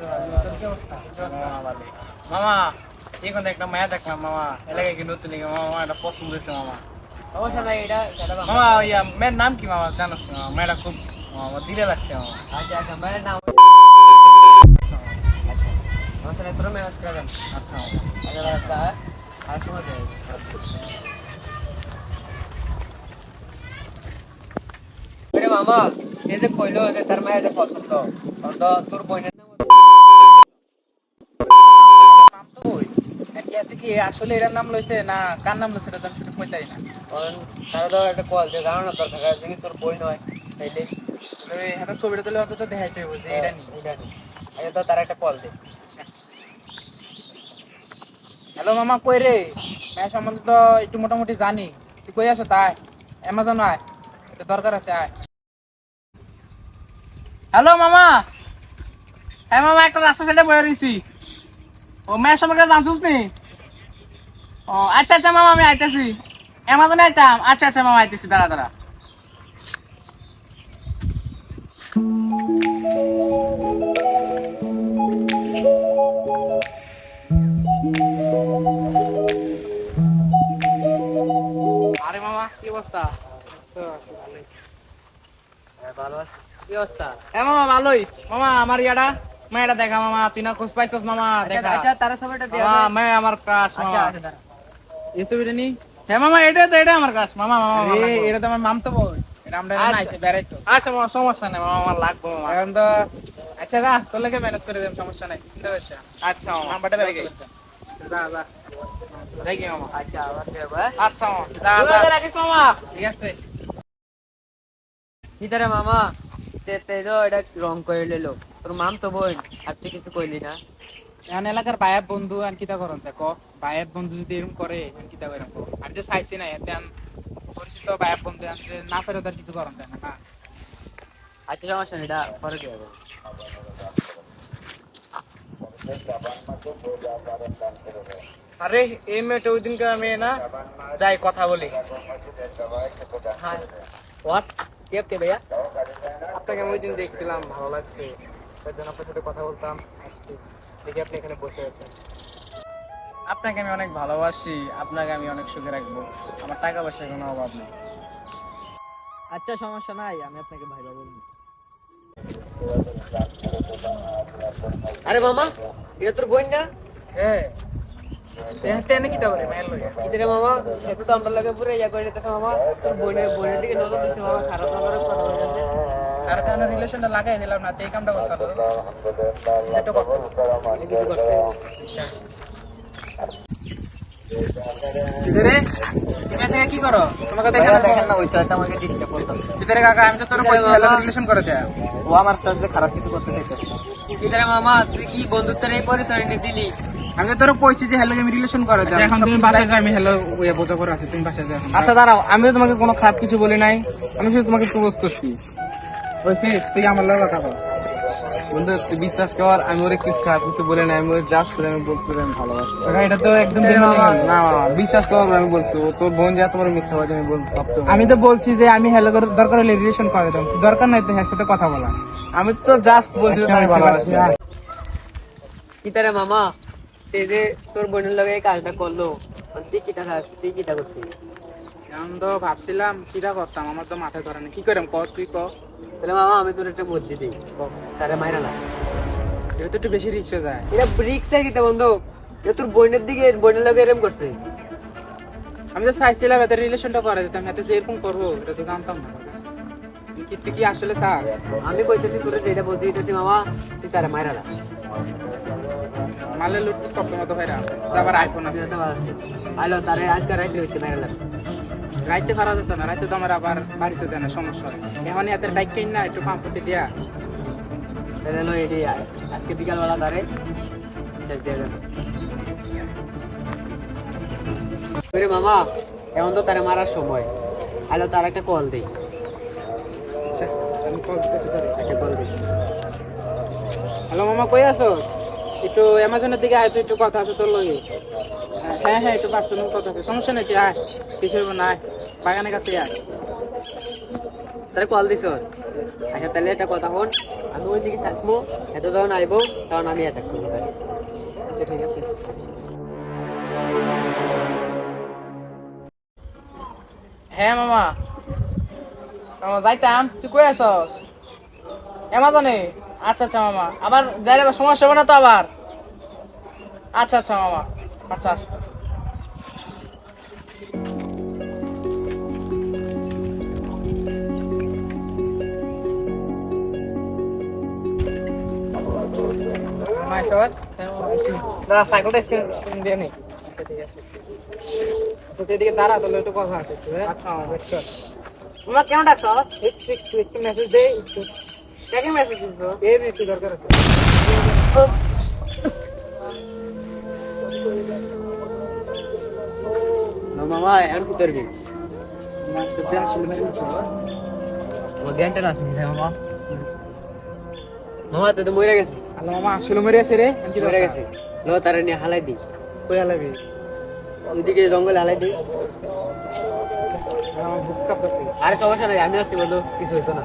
ভালো, কি অবস্থা? মামা এখন একটা মায়া দেখলাম মামা এলাকায় কি নতুন মামা একটা পছন্দ হয়েছে মামা এটা ইয়া মেয়ের নাম কি মামা জানোস না মেয়েটা খুব মামা, দিলে লাগছে মামা আচ্ছা, আচ্ছা, মায়ের নাম- আচ্ছা। আচ্ছা। আচ্ছা মামা এই যে কইলো যে তার মায়ের এটা পছন্দ তো তোর বোনের কি আসলে এটার নাম লইছে না কার নাম লইছে এটা আমি সেটা কইতাই না। তারা ধর একটা কল যে না তোর কাকা যদি তোর বই নয় তাইলে ছবিটা তুলে অন্তত দেখাইতে হইব যে এটা নি এটা নি আচ্ছা তো তারা একটা কল দে হ্যালো মামা কই রে? মেয়ে সম্বন্ধে তো একটু মোটামুটি জানি। তুই কই আছো? তাই অ্যামাজন আয়। একটু দরকার আছে আয়। হ্যালো মামা। হ্যাঁ মামা একটা রাস্তা সাইডে বয়ে রইছি। ও মেয়ের সম্পর্কে জানছিস নি? ও আচ্ছা আচ্ছা মামা আমি আইতেছি। অ্যামাজনে আইতাম। আচ্ছা আচ্ছা মামা আইতেছি দাঁড়া দাঁড়া। আরে মামা কি অবস্থা? হ্যাঁ, ভালো আছে। হ্যাঁ মামা ভালোই। মামা আমার ইয়াটা মেয়েটা দেখা মামা। তুই না খোঁজ পাইছস মামা? দেখা। আচ্ছা আচ্ছা তারা সবাইটা দিয়ে মামা মেয়ে আমার ক্রাশ আচ্ছা মামা। আচ্ছা এই ছবিটা নি? হ্যাঁ মামা এটা তো এটা আমার ক্রাশ মামা মামা আরে, এটা তো আমার মামতো বই এটা আমরা আচ্ছা। নাইছে বেড়াইতো আচ্ছা মামা সমস্যা নাই মামা আমার লাগবে মামা। এখন তো আচ্ছা যা তোর লাগে ম্যানেজ করে দেব সমস্যা নাই চিন্তা করিস আচ্ছা মামা। নাম্বারটা বেরিয়ে গেছে। যা যা। দেখি মামা। আচ্ছা হ্যাঁ? আচ্ছা মামা। যা যা। রাখিস মামা। ঠিক আছে। মামা? তে তে তো এটা রং করে লেলো তোর মাম তো বোন আর তুই কিছু কইলি না? এখন এলাকার বায়াব বন্ধু আন কিতা করন দেখো। বায়াব বন্ধু যদি এরকম করে এখন কিতা করে আমি তো চাইছি না এতে পরিচিত বায়াব বন্ধু আন না ফেরত আর কিছু করন না না। আচ্ছা সমস্যা এটা পরে দিয়ে দেবো। আরে এই মেয়েটা ওই দিনকার মেয়ে না? যাই কথা বলি। হ্যাঁ। হোয়াট কে ভাইয়া? আপনাকে আমি ওই দিন দেখছিলাম ভালো লাগছে। তার জন্য আপনার সাথে কথা বলতাম আসছি। দেখি আপনি এখানে বসে আছেন। আপনাকে আমি অনেক ভালোবাসি আপনাকে আমি অনেক সুখে রাখব। আমার টাকা পয়সার কোনো অভাব নেই। আচ্ছা সমস্যা নাই আমি আপনাকে ভাইবা বলব। আরে মামা এটা তোর বোন না? হ্যাঁ। তেনে কিতা করে মায়ের লগে কিতারে মামা সেটা তো আমরা লাগে পুরো ইয়া করে দিতেছে মামা। তোর বোনের বোনের দিকে নজর দিছে মামা। খারাপ নাম্বারে কথা বলতে তার কারণে রিলেশনটা লাগাই দিলাম না এই কামটা করতে হলো যেটা করতে কিছু করতে কিরে তুমি কি করো তোমাকে দেখে না দেখেন না ওই চাইতে আমাকে ডিস্টার্ব করতেছে কিরে কাকা আমি তো তোর কইছি হ্যালো রিলেশন করে দেয়া ও আমার সাথে খারাপ কিছু করতে চাইতেছে মামা তুই কি বন্ধুত্বের এই পরিচয় নিয়ে দিলি আমি তো তোর কইছি যে হ্যালো আমি রিলেশন করে দেয়া এখন তুমি বাসায় যাও আমি হ্যালো ওয়া বোঝা করে আছি তুমি বাসায় যাও। আচ্ছা দাঁড়াও আমি তোমাকে কোনো খারাপ কিছু বলি নাই। আমি শুধু তোমাকে প্রপোজ করছি। তুই আমার লগে কথা বল। বন্ধু তুই বিশ্বাস কর আমি ওরে কিছু খারাপ কিছু বলে নাই আমি ওরে জাস্ট করে আমি বলছি আমি ভালোবাসি। এটা তো একদম না বিশ্বাস কর আমি বলছি ও তোর বোন যা তোমার মিথ্যা বাজে আমি বলছি আমি তো বলছি যে আমি হ্যালো দরকার হলে রিলেশন করে দাও দরকার নাই তো হ্যাঁ সাথে কথা বলা আমি তো জাস্ট বলছি আচ্ছা, আমি আচ্ছা, ভালোবাসি। আচ্ছা। কিতারে মামা? সে যে তোর বোনের লগে এই কাজটা করল তুই কিটা খাস তুই কিটা করছিস? আমি তো ভাবছিলাম কিটা করতাম আমার তো মাথায় ধরে না। কি করাম ক তুই ক? তাহলে মামা আমি তোর একটা বুদ্ধি দিই। তারে মাইরা না। এটা তো একটু বেশি রিক্সে যায়। এটা কিটা বন্ধু? এটা তোর বোনের দিকে বোনের লগে এরম করছে। আমি তো চাইছিলাম এদের রিলেশনটা করে যেতাম এতে যে এরকম করব এটা তো জানতাম না। কি আসলে চাস? আমি কইতেছি তোর যেটা বুদ্ধি দিতেছি মামা তুই তারে মাইরা না। মালে লুট কপ্পের মতো ভাইরা। আবার আইফোন আছে। আলো তারে আজকে রাইতে হইছে মাইরা রাইতে ফারা যেত না রাইতে তো আমার আবার বাড়িতে দেয় না সমস্যা হয়। এখন এত ডাইক না একটু পাম্পটি দিয়া। তাহলে লো এডি আজকে বিকাল বেলা তারে শেষ দিয়ে দেন ওরে মামা এখন তো তারে মারার সময়। আলো তার একটা কল দেই। আচ্ছা আমি কল দিতেছি তোরে। আচ্ছা কল দিই হ্যালো মামা, কই আছো একটু অ্যামাজনের দিকে আয় তো একটু কথা আছে তোর লগে। হ্যাঁ হ্যাঁ একটু পার্সোনাল কথা আছে। সমস্যা নেই, তুই আয়। কিছু হইব না, আয়। বাগানের কাছে আয়। তারা কল দিছ। আচ্ছা তাহলে একটা কথা হন, আমি ওই দিকে থাকব এত যখন আইবো তখন আমি করব তাই আচ্ছা ঠিক আছে। হ্যাঁ মামা। মামা, যাইতাম। তুই কই আছস? অ্যামাজনে আচ্ছা আচ্ছা মামা। আবার যাইলে সমস্যা হবে না তো আবার? আচ্ছা আচ্ছা মামা। আচ্ছা আচ্ছা আচ্ছা। দাঁড়া সাইকেলটা স্ক্রিন দিয়ে নি। আচ্ছা তো এদিকে দাঁড়া তাহলে একটু কথা আছে হ্যাঁ? আচ্ছা কেন ডাকছ একটু একটু মেসেজ দে একটু। কাকে মেসেজ দিছো এই একটু দরকার আছে। মামা এখন মামা। তো তো মরে গেছে। আল্লাহ মামা আসলে মরে আছে রে আমি মরে গেছে। লো তারা নিয়ে হালাই দি কই হালাবি ওইদিকে জঙ্গলে হালাই দি আর সমস্যা নাই আমি আসছি বলো কিছু হইতো না।